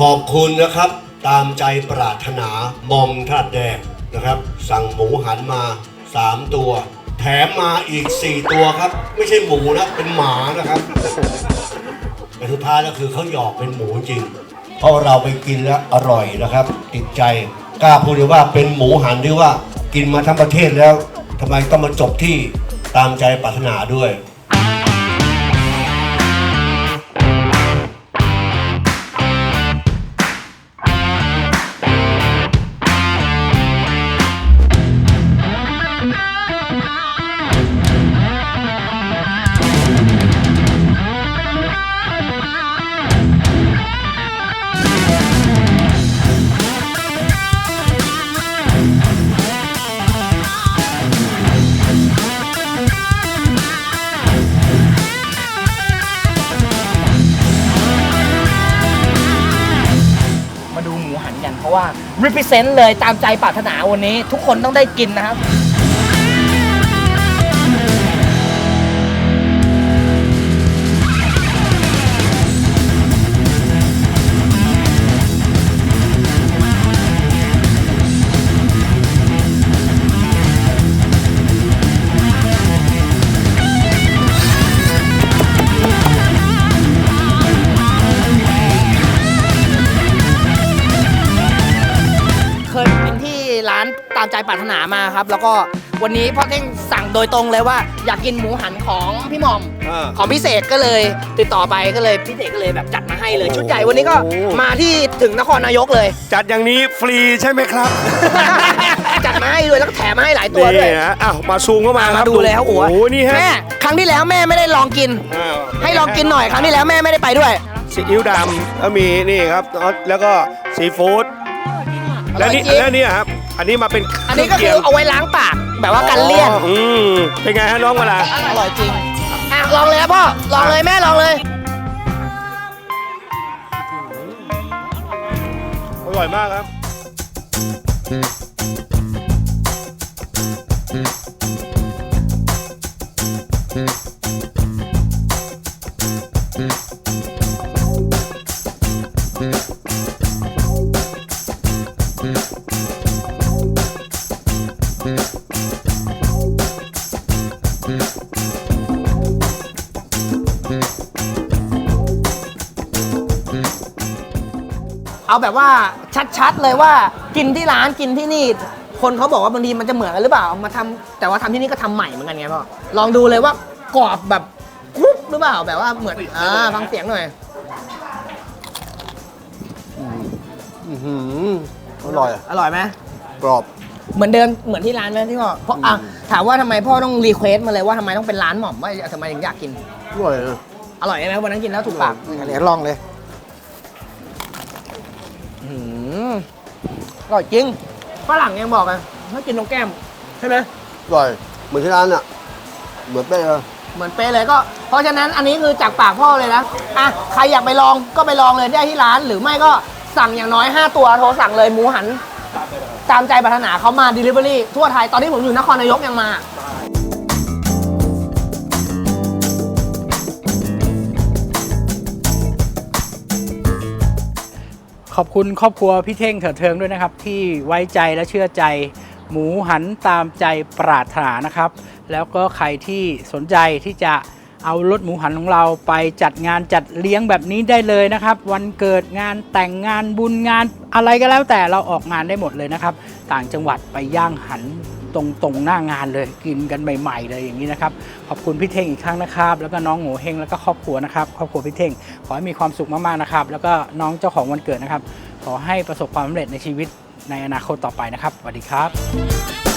ขอบคุณนะครับ ตามใจปรารถนามอมทาดแดงนะครับ สั่งหมูหันมา 3 ตัว แถมมาอีก 4 ตัวครับ ไม่ใช่หมูนะ เป็นหมานะครับแต่สุดท้ายแล้วคือเขาหยอกเป็นหมูจริง เพราะเราไปกินแล้วอร่อยนะครับ ติดใจกล้าพูดเลยว่าเป็นหมูหันที่ว่ากินมาทั้งประเทศแล้วทำไมต้องมาจบที่ตามใจปรารถนาด้วย เพราะว่า represent เลยตามใจปรารถนาวันนี้ ทุกคนต้องได้กินนะครับ ร้านตามใจปรารถนามาครับ แล้วก็วันนี้พ่อเท่งสั่งโดยตรงเลยว่า อยากกินหมูหันของพี่หม่อมอ่าของพิเศษก็เลยติดต่อไปก็เลยพิเศษก็เลยแบบจัดมาให้เลย ชุดใหญ่วันนี้ก็โอ้มาที่ถึงนครนายกเลย จัดอย่างนี้ฟรีใช่ไหมครับจัดมาให้ด้วยแล้วก็แถมมาให้หลายตัวด้วยนี่นะอ้าวมาซูมเข้ามาคมารับดูเลยครับโอ้โอ้โหนี่ฮะแม่ครั้งที่แล้วแม่ไม่ได้ลองกิน อ้าวให้ลองกินหน่อยครั้งที่แล้วแม่ไม่ได้ไปด้วยซีอิ๊วดำแล้วมีนี่ครับแล้วก็ซีฟู้ดแล้วนี่อร่อยจริงแล้วนี่ครับ อันนี้มาเป็นอันนี้ก็เคคืรื่องเอาไว้ล้างปากแบบว่ากันเลี่ยนอ๋ออืมเป็นไงฮะน้องเวลาอร่อยจริงอะลองเลยครับพ่อลองเลยแม่ลองเลย อร่อยมากครับ เอาแบบว่าชัดๆเลยว่ากินที่ร้านกินที่นี่ คนเขาบอกว่าบางทีมันจะเหมือนกันหรือเปล่ามาทำแต่ว่าทำที่นี่ก็ทำใหม่เหมือนกันไงพ่อลองดูเลยว่ากรอบแบบกรุบหรือเปล่าแบบว่าเหมือนอ่าฟังเสียงหน่อย อื้อหืออร่อยอะอร่อยไหม กรอบ เหมือนเดิมเหมือนที่ร้านไหมที่พ่อเพราะอะถามว่าทำไมพ่อต้องรีเควสมาเลยว่าทำไมต้องเป็นร้านหม่อมว่าทำไมถึงอยากกิน อร่อยนะอร่อยไหมวันนั้นกินแล้วถูกปากเดี๋ยวลองเลย อืมอร่อยจริงฝรั่งยังบอกเลยให้กินตรงแก้ม ใช่ไหมอร่อย เหมือนที่ร้านอะ เหมือนเป๊ะเลยเหมือนเป๊ะเลยก็ เพราะฉะนั้นอันนี้คือจากปากพ่อเลยนะอะใครอยากไปลองก็ไปลองเลยได้ที่ร้าน หรือไม่ก็สั่งอย่างน้อย 5 ตัวโทรสั่งเลยหมูหัน ตามใจปรารถนาเขามา Delivery ทั่วไทยตอนที่ผมอยู่นครนายกยังมา ขอบคุณครอบครัวพี่เท่งเถิดเทิงด้วยนะครับ ที่ไว้ใจและเชื่อใจ หมูหันตามใจปรารถนานะครับ แล้วก็ใครที่สนใจที่จะเอารถหมูหันของเราไปจัดงานจัดเลี้ยงแบบนี้ได้เลยนะครับ วันเกิดงานแต่งงานบุญงานอะไรก็แล้วแต่เราออกงานได้หมดเลยนะครับ ต่างจังหวัดไปย่างหัน ตรงตรงหน้างานเลยกินกันใหม่ๆเลยอย่างนี้นะครับขอบคุณพี่เท่งอีกครั้งนะครับ แล้วก็น้องโง่เฮงแล้วก็ครอบครัวนะครับครอบครัวพี่เท่งขอให้มีความสุขมากๆนะครับ แล้วก็น้องเจ้าของวันเกิดนะครับ ขอให้ประสบความสำเร็จในชีวิตในอนาคตต่อไปนะครับสวัสดีครับ